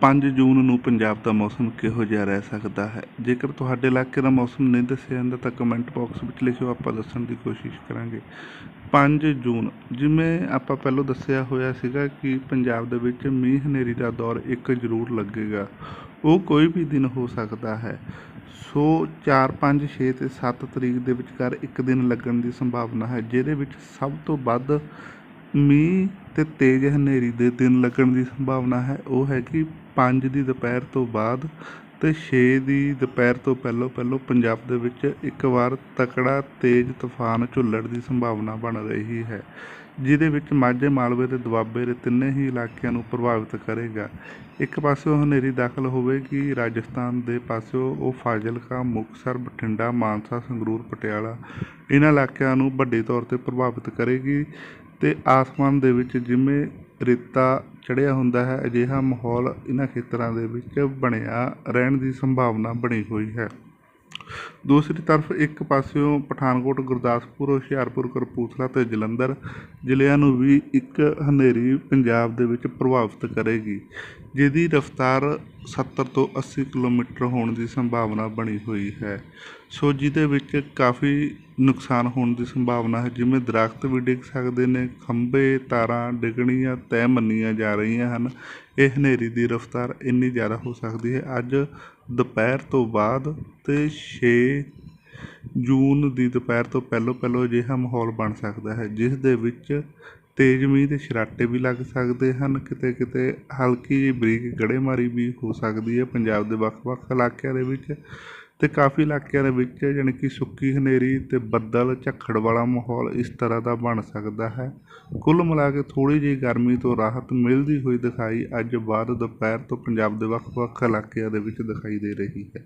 ਪੰਜ ਜੂਨ ਨੂੰ ਪੰਜਾਬ ਦਾ ਮੌਸਮ ਕਿਹੋ ਜਿਹਾ ਰਹਿ ਸਕਦਾ ਹੈ? ਜੇਕਰ ਤੁਹਾਡੇ ਇਲਾਕੇ ਦਾ ਮੌਸਮ ਨਹੀਂ ਦੱਸਿਆ ਜਾਂਦਾ ਤਾਂ ਕਮੈਂਟ ਬਾਕਸ ਵਿੱਚ ਲਿਖਿਓ, ਆਪਾਂ ਦੱਸਣ ਦੀ ਕੋਸ਼ਿਸ਼ ਕਰਾਂਗੇ। 5 ਜੂਨ, ਜਿਵੇਂ ਆਪਾਂ ਪਹਿਲਾਂ ਦੱਸਿਆ ਹੋਇਆ ਸੀਗਾ ਕਿ ਪੰਜਾਬ ਦੇ ਵਿੱਚ ਮੀਂਹ ਹਨੇਰੀ ਦਾ ਦੌਰ ਇੱਕ ਜ਼ਰੂਰ ਲੱਗੇਗਾ। ਉਹ ਕੋਈ ਵੀ ਦਿਨ ਹੋ ਸਕਦਾ ਹੈ। ਸੋ 4 5 6 ਤੇ 7 ਤਰੀਕ ਦੇ ਵਿਚਕਾਰ ਇੱਕ ਦਿਨ ਲੱਗਣ ਦੀ ਸੰਭਾਵਨਾ ਹੈ, ਜਿਹਦੇ ਵਿੱਚ ਸਭ ਤੋਂ ਵੱਧ ਮੀਂਹ ਅਤੇ ਤੇਜ਼ ਹਨੇਰੀ ਦੇ ਦਿਨ ਲੱਗਣ ਦੀ ਸੰਭਾਵਨਾ ਹੈ। ਉਹ ਹੈ ਕਿ 5 ਦੀ ਦੁਪਹਿਰ ਤੋਂ ਬਾਅਦ ਅਤੇ ਛੇ ਦੀ ਦੁਪਹਿਰ ਤੋਂ ਪਹਿਲਾਂ ਪਹਿਲਾਂ ਪੰਜਾਬ ਦੇ ਵਿੱਚ ਇੱਕ ਵਾਰ ਤਕੜਾ ਤੇਜ਼ ਤੂਫਾਨ ਝੁੱਲਣ ਦੀ ਸੰਭਾਵਨਾ ਬਣ ਰਹੀ ਹੈ, ਜਿਹਦੇ ਵਿੱਚ ਮਾਝੇ, ਮਾਲਵੇ ਤੇ ਦੁਆਬੇ ਦੇ ਤਿੰਨੇ ਹੀ ਇਲਾਕਿਆਂ ਨੂੰ ਪ੍ਰਭਾਵਿਤ ਕਰੇਗਾ। ਇੱਕ ਪਾਸਿਓਂ ਹਨੇਰੀ ਦਾਖਲ ਹੋਵੇਗੀ, ਰਾਜਸਥਾਨ ਦੇ ਪਾਸਿਓਂ ਉਹ ਫਾਜ਼ਿਲਕਾ, ਮੁਕਤਸਰ, ਬਠਿੰਡਾ, ਮਾਨਸਾ, ਸੰਗਰੂਰ, ਪਟਿਆਲਾ ਇਹਨਾਂ ਇਲਾਕਿਆਂ ਨੂੰ ਵੱਡੇ ਤੌਰ ਤੇ ਪ੍ਰਭਾਵਿਤ ਕਰੇਗੀ। ਤੇ ਆਸਮਾਨ ਦੇ ਵਿੱਚ ਜਿਵੇਂ ਰੇਤਾ ਚੜ੍ਹਿਆ ਹੁੰਦਾ ਹੈ, ਅਜਿਹਾ ਮਾਹੌਲ ਇਹਨਾਂ ਖੇਤਰਾਂ ਦੇ ਵਿੱਚ ਬਣਿਆ ਰਹਿਣ ਦੀ ਸੰਭਾਵਨਾ ਬਣੀ ਹੋਈ ਹੈ। ਦੂਸਰੀ ਤਰਫ ਇੱਕ ਪਾਸਿਓਂ ਪਠਾਨਕੋਟ, ਗੁਰਦਾਸਪੁਰ, ਹੁਸ਼ਿਆਰਪੁਰ, ਕਪੂਰਥਲਾ ਤੇ ਜਲੰਧਰ ਜ਼ਿਲ੍ਹਿਆਂ ਨੂੰ ਵੀ ਇੱਕ ਹਨੇਰੀ ਪੰਜਾਬ ਦੇ ਵਿੱਚ ਪ੍ਰਭਾਵਿਤ ਕਰੇਗੀ, ਜਿਹਦੀ ਰਫ਼ਤਾਰ 70 ਤੋਂ 80 ਕਿਲੋਮੀਟਰ ਹੋਣ ਦੀ ਸੰਭਾਵਨਾ ਬਣੀ ਹੋਈ ਹੈ। ਸੋ ਜਿਹਦੇ ਵਿੱਚ ਕਾਫੀ ਨੁਕਸਾਨ ਹੋਣ ਦੀ ਸੰਭਾਵਨਾ ਹੈ। ਜਿਵੇਂ ਦਰਖਤ ਵੀ ਡਿੱਗ ਸਕਦੇ ਨੇ, ਖੰਭੇ, ਤਾਰਾਂ ਡਿੱਗਣੀਆਂ, ਤੈਅ ਮੰਨੀਆਂ ਜਾ ਰਹੀਆਂ ਹਨ। ਇਹ ਹਨੇਰੀ ਦੀ ਰਫ਼ਤਾਰ ਇੰਨੀ ਜ਼ਿਆਦਾ ਹੋ ਸਕਦੀ ਹੈ। ਅੱਜ ਦੁਪਹਿਰ ਤੋਂ ਬਾਅਦ ਤੇ 6 ਜੂਨ ਦੀ ਦੁਪਹਿਰ ਤੋਂ ਪਹਿਲਾਂ ਪਹਿਲਾਂ ਅਜਿਹਾ ਮਾਹੌਲ ਬਣ ਸਕਦਾ ਹੈ, ਜਿਸ ਦੇ ਵਿੱਚ ਤੇਜ਼ ਮੀਂਹ ਦੇ ਛਰਾਟੇ ਵੀ ਲੱਗ ਸਕਦੇ ਹਨ। ਕਿਤੇ ਕਿਤੇ ਹਲਕੀ ਜਿਹੀ ਬਰੀਕ ਗੜੇਮਾਰੀ ਵੀ ਹੋ ਸਕਦੀ ਹੈ ਪੰਜਾਬ ਦੇ ਵੱਖ-ਵੱਖ ਇਲਾਕਿਆਂ ਦੇ ਵਿੱਚ ਤੇ ਕਾਫੀ ਇਲਾਕਿਆਂ ਦੇ ਵਿੱਚ, ਜਾਣੀ ਕਿ ਸੁੱਕੀ ਹਨੇਰੀ ਤੇ ਬੱਦਲ, ਝੱਖੜ ਵਾਲਾ ਮਾਹੌਲ ਇਸ ਤਰ੍ਹਾਂ ਦਾ ਬਣ ਸਕਦਾ ਹੈ। ਕੁੱਲ ਮਿਲਾ ਕੇ ਥੋੜੀ ਜਿਹੀ ਗਰਮੀ ਤੋਂ ਰਾਹਤ ਮਿਲਦੀ ਹੋਈ ਦਿਖਾਈ ਅੱਜ ਬਾਅਦ ਦੁਪਹਿਰ ਤੋਂ ਪੰਜਾਬ ਦੇ ਵੱਖ-ਵੱਖ ਇਲਾਕਿਆਂ ਦੇ ਵਿੱਚ ਦਿਖਾਈ ਦੇ ਰਹੀ ਹੈ।